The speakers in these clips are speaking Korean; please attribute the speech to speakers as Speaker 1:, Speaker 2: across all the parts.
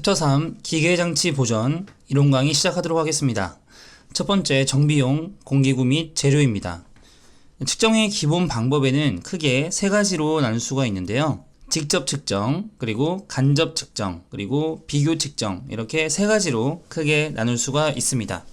Speaker 1: 챕터 3 기계장치 보전 이론 강의 시작하도록 하겠습니다. 첫 번째 정비용, 공기구 및 재료입니다. 측정의 기본 방법에는 크게 세 가지로 나눌 수가 있는데요. 직접 측정, 그리고 간접 측정, 그리고 비교 측정 이렇게 세 가지로 크게 나눌 수가 있습니다.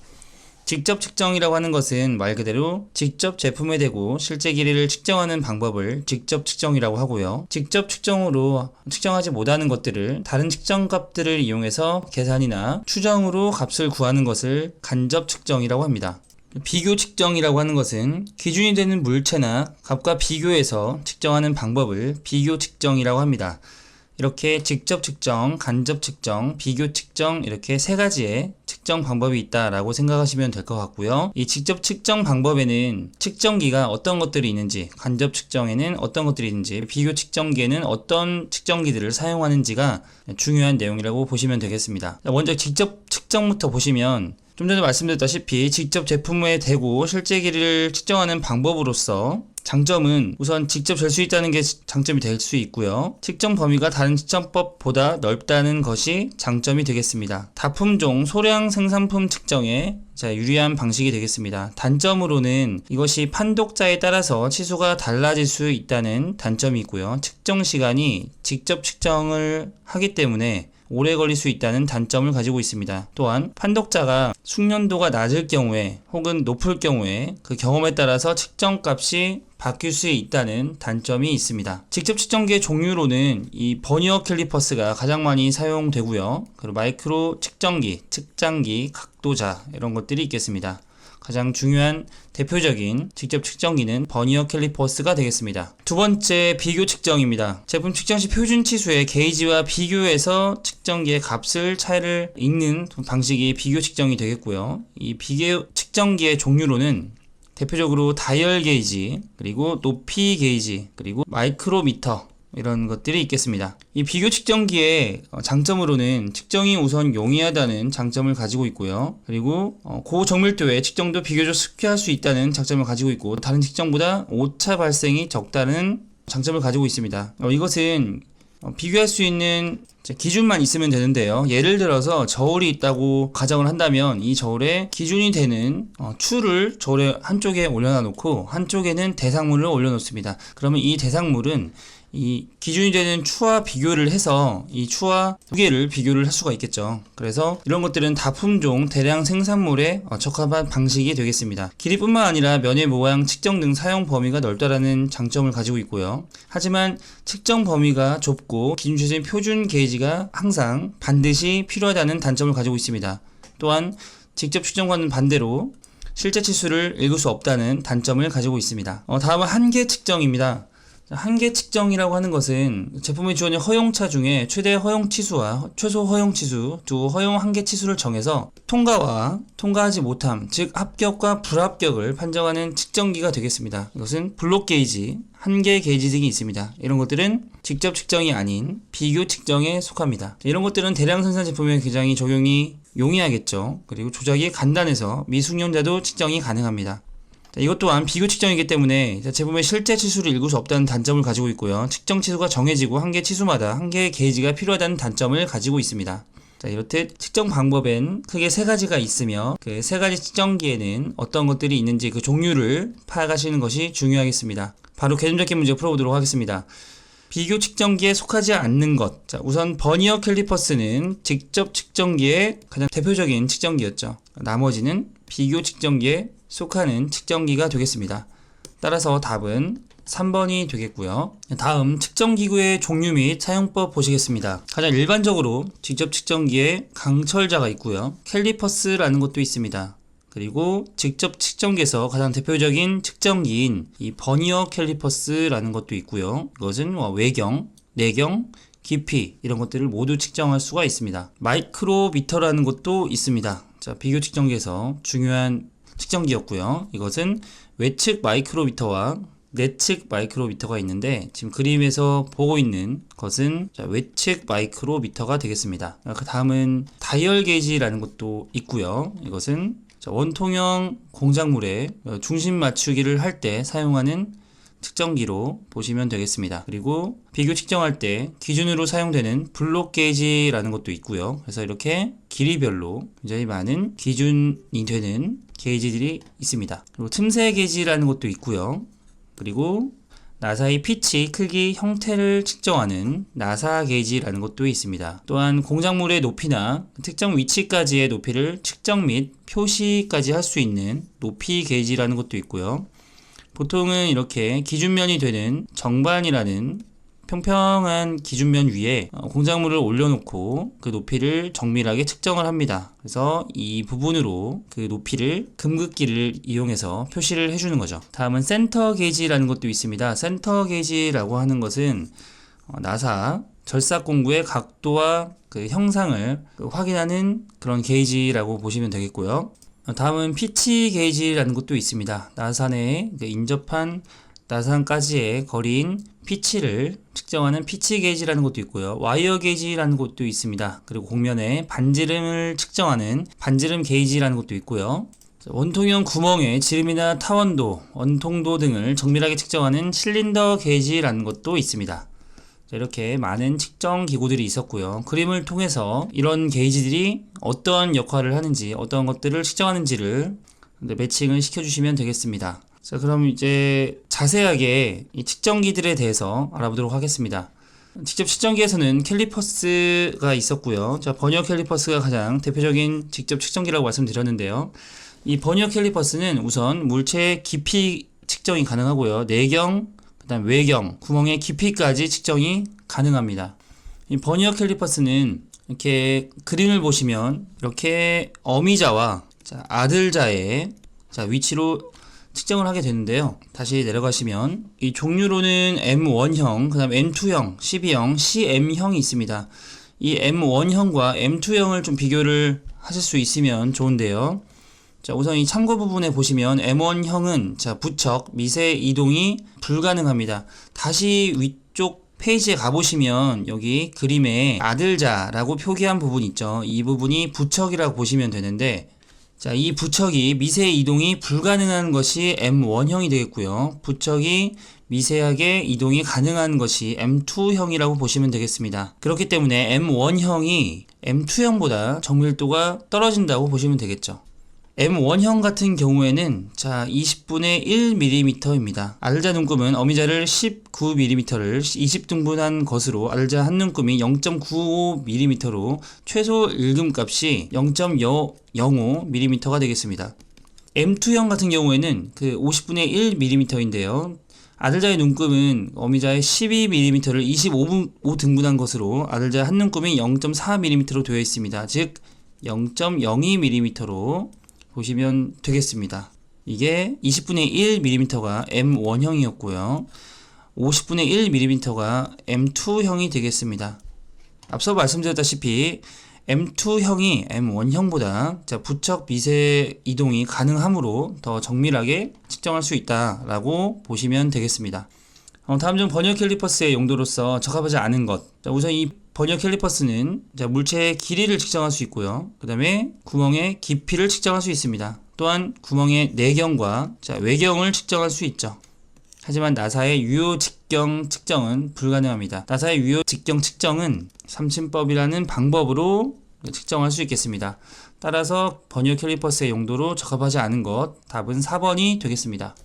Speaker 1: 직접 측정이라고 하는 것은 말 그대로 직접 제품에 대고 실제 길이를 측정하는 방법을 직접 측정이라고 하고요. 직접 측정으로 측정하지 못하는 것들을 다른 측정 값들을 이용해서 계산이나 추정으로 값을 구하는 것을 간접 측정이라고 합니다. 비교 측정이라고 하는 것은 기준이 되는 물체나 값과 비교해서 측정하는 방법을 비교 측정이라고 합니다. 이렇게 직접 측정, 간접 측정, 비교 측정 이렇게 세 가지의 측정 방법이 있다라고 생각하시면 될 것 같고요. 이 직접 측정 방법에는 측정기가 어떤 것들이 있는지, 간접 측정에는 어떤 것들이 있는지, 비교 측정기에는 어떤 측정기들을 사용하는지가 중요한 내용이라고 보시면 되겠습니다. 먼저 직접 측정부터 보시면 좀 전에 말씀드렸다시피 직접 제품에 대고 실제 길이를 측정하는 방법으로서 장점은 우선 직접 잴수 있다는 게 장점이 될 수 있고요. 측정 범위가 다른 측정법보다 넓다는 것이 장점이 되겠습니다. 다품종 소량 생산품 측정에 자, 유리한 방식이 되겠습니다. 단점으로는 이것이 판독자에 따라서 치수가 달라질 수 있다는 단점이 있고요. 측정 시간이 직접 측정을 하기 때문에 오래 걸릴 수 있다는 단점을 가지고 있습니다. 또한 판독자가 숙련도가 낮을 경우에 혹은 높을 경우에 그 경험에 따라서 측정값이 바뀔 수 있다는 단점이 있습니다. 직접 측정기의 종류로는 이 버니어 캘리퍼스가 가장 많이 사용되고요. 그리고 마이크로 측정기, 측장기, 각도자 이런 것들이 있겠습니다. 가장 중요한 대표적인 직접 측정기는 버니어 캘리퍼스가 되겠습니다. 두 번째 비교 측정입니다. 제품 측정 시 표준 치수의 게이지와 비교해서 측정기의 값을 차이를 읽는 방식이 비교 측정이 되겠고요. 이 비교 측정기의 종류로는 대표적으로 다이얼 게이지, 그리고 높이 게이지, 그리고 마이크로미터 이런 것들이 있겠습니다. 이 비교 측정기의 어, 장점으로는 측정이 우선 용이하다는 장점을 가지고 있고요. 그리고 어, 고정밀도의 측정도 비교적 쉽게 할 수 있다는 장점을 가지고 있고 다른 측정보다 오차 발생이 적다는 장점을 가지고 있습니다. 어, 이것은 비교할 수 있는 기준만 있으면 되는데요. 예를 들어서 저울이 있다고 가정을 한다면 이 저울에 기준이 되는 추를 저울의 한쪽에 올려놔 놓고 한쪽에는 대상물을 올려 놓습니다. 그러면 이 대상물은 이 기준이 되는 추와 비교를 해서 이 추와 두 개를 비교를 할 수가 있겠죠. 그래서 이런 것들은 다품종 대량 생산물에 어, 적합한 방식이 되겠습니다. 길이뿐만 아니라 면의 모양, 측정 등 사용 범위가 넓다라는 장점을 가지고 있고요. 하지만 측정 범위가 좁고 기준 최신 표준 게이지가 항상 반드시 필요하다는 단점을 가지고 있습니다. 또한 직접 측정과는 반대로 실제 치수를 읽을 수 없다는 단점을 가지고 있습니다. 어, 다음은 한계 측정입니다. 한계 측정이라고 하는 것은 제품의 주어진 허용차 중에 최대 허용 치수와 최소 허용 치수 두 허용 한계 치수를 정해서 통과와 통과하지 못함, 즉 합격과 불합격을 판정하는 측정기가 되겠습니다. 이것은 블록 게이지, 한계 게이지 등이 있습니다. 이런 것들은 직접 측정이 아닌 비교 측정에 속합니다. 이런 것들은 대량 생산 제품에 굉장히 적용이 용이하겠죠. 그리고 조작이 간단해서 미숙련자도 측정이 가능합니다. 이것 또한 비교 측정이기 때문에 제품의 실제 치수를 읽을 수 없다는 단점을 가지고 있고요. 측정 치수가 정해지고 한 개 치수마다 한 개의 게이지가 필요하다는 단점을 가지고 있습니다. 자, 이렇듯 측정 방법엔 크게 세 가지가 있으며 그 세 가지 측정기에는 어떤 것들이 있는지 그 종류를 파악하시는 것이 중요하겠습니다. 바로 개념적인 문제 풀어보도록 하겠습니다. 비교 측정기에 속하지 않는 것. 자, 우선 버니어 캘리퍼스는 직접 측정기의 가장 대표적인 측정기였죠. 나머지는 비교 측정기에 속하는 측정기가 되겠습니다. 따라서 답은 3번이 되겠고요. 다음 측정기구의 종류 및 사용법 보시겠습니다. 가장 일반적으로 직접 측정기에 강철자가 있고요. 캘리퍼스라는 것도 있습니다. 그리고 직접 측정기에서 가장 대표적인 측정기인 이 버니어 캘리퍼스라는 것도 있고요. 이것은 뭐 외경, 내경, 깊이 이런 것들을 모두 측정할 수가 있습니다. 마이크로미터라는 것도 있습니다. 자, 비교 측정기에서 중요한 측정기였고요. 이것은 외측 마이크로미터와 내측 마이크로미터가 있는데 지금 그림에서 보고 있는 것은 외측 마이크로미터가 되겠습니다. 그 다음은 다이얼 게이지라는 것도 있고요. 이것은 원통형 공작물에 중심 맞추기를 할 때 사용하는 측정기로 보시면 되겠습니다. 그리고 비교 측정할 때 기준으로 사용되는 블록 게이지라는 것도 있고요. 그래서 이렇게 길이별로 굉장히 많은 기준이 되는 게이지들이 있습니다. 그리고 틈새 게이지라는 것도 있고요. 그리고 나사의 피치, 크기, 형태를 측정하는 나사 게이지라는 것도 있습니다. 또한 공작물의 높이나 특정 위치까지의 높이를 측정 및 표시까지 할 수 있는 높이 게이지라는 것도 있고요. 보통은 이렇게 기준면이 되는 정반이라는 평평한 기준면 위에 어, 공작물을 올려놓고 그 높이를 정밀하게 측정을 합니다. 그래서 이 부분으로 그 높이를 금극기를 이용해서 표시를 해주는 거죠. 다음은 센터 게이지라는 것도 있습니다. 센터 게이지라고 하는 것은 어, 나사 절삭 공구의 각도와 그 형상을 그 확인하는 그런 게이지라고 보시면 되겠고요. 어, 다음은 피치 게이지라는 것도 있습니다. 그 인접한 나상까지의 거리인 피치를 측정하는 피치 게이지라는 것도 있고요. 와이어 게이지라는 것도 있습니다. 그리고 공면에 반지름을 측정하는 반지름 게이지라는 것도 있고요. 자, 원통형 구멍의 지름이나 타원도, 원통도 등을 정밀하게 측정하는 실린더 게이지라는 것도 있습니다. 자, 이렇게 많은 측정 기구들이 있었고요. 그림을 통해서 이런 게이지들이 어떠한 역할을 하는지, 어떠한 것들을 측정하는지를 네, 매칭을 시켜주시면 되겠습니다. 자, 그럼 이제 자세하게 이 측정기들에 대해서 알아보도록 하겠습니다. 직접 측정기에서는 캘리퍼스가 있었고요. 자, 버니어 캘리퍼스가 가장 대표적인 직접 측정기라고 말씀드렸는데요. 이 버니어 캘리퍼스는 우선 물체의 깊이 측정이 가능하고요. 내경, 그다음 외경, 구멍의 깊이까지 측정이 가능합니다. 이 버니어 캘리퍼스는 이렇게 그림을 보시면 이렇게 어미자와 자, 아들자의 자, 위치로 측정을 하게 되는데요. 다시 내려가시면 이 종류로는 M1형, 그다음 M2형, 12형, CM형이 있습니다. 이 M1형과 M2형을 좀 비교를 하실 수 있으면 좋은데요. 자, 우선 이 참고 부분에 보시면 M1형은 자, 부척, 미세 이동이 불가능합니다. 다시 위쪽 페이지에 가보시면 여기 그림에 아들자라고 표기한 부분 있죠. 이 부분이 부척이라고 보시면 되는데 자, 이 부척이 미세 이동이 불가능한 것이 M1형이 되겠고요. 부척이 미세하게 이동이 가능한 것이 M2형이라고 보시면 되겠습니다. 그렇기 때문에 M1형이 M2형보다 정밀도가 떨어진다고 보시면 되겠죠. M1형 같은 경우에는 자 20분의 1mm입니다. 알자 눈금은 어미자를 19mm를 20등분한 것으로 알자 한 눈금이 0.95mm로 최소 일금값이 0.005mm가 되겠습니다. M2형 같은 경우에는 그 50분의 1mm인데요. 아들자의 눈금은 어미자의 12mm를 25등분한 것으로 아들자 한 눈금이 0.4mm로 되어 있습니다. 즉 0.02mm로 보시면 되겠습니다. 이게 20분의 1mm가 M1형이었고요. 50분의 1mm가 M2형이 되겠습니다. 앞서 말씀드렸다시피 M2형이 M1형보다 자, 부척 미세 이동이 가능하므로 더 정밀하게 측정할 수 있다라고 보시면 되겠습니다. 어, 다음 중 버니어 캘리퍼스의 용도로서 적합하지 않은 것. 자, 우선 이 버니어 캘리퍼스는 자, 물체의 길이를 측정할 수 있고요. 그 다음에 구멍의 깊이를 측정할 수 있습니다. 또한 구멍의 내경과 자, 외경을 측정할 수 있죠. 하지만 나사의 유효 직경 측정은 불가능합니다. 나사의 유효 직경 측정은 삼침법이라는 방법으로 측정할 수 있겠습니다. 따라서 버니어 캘리퍼스의 용도로 적합하지 않은 것 답은 4번이 되겠습니다.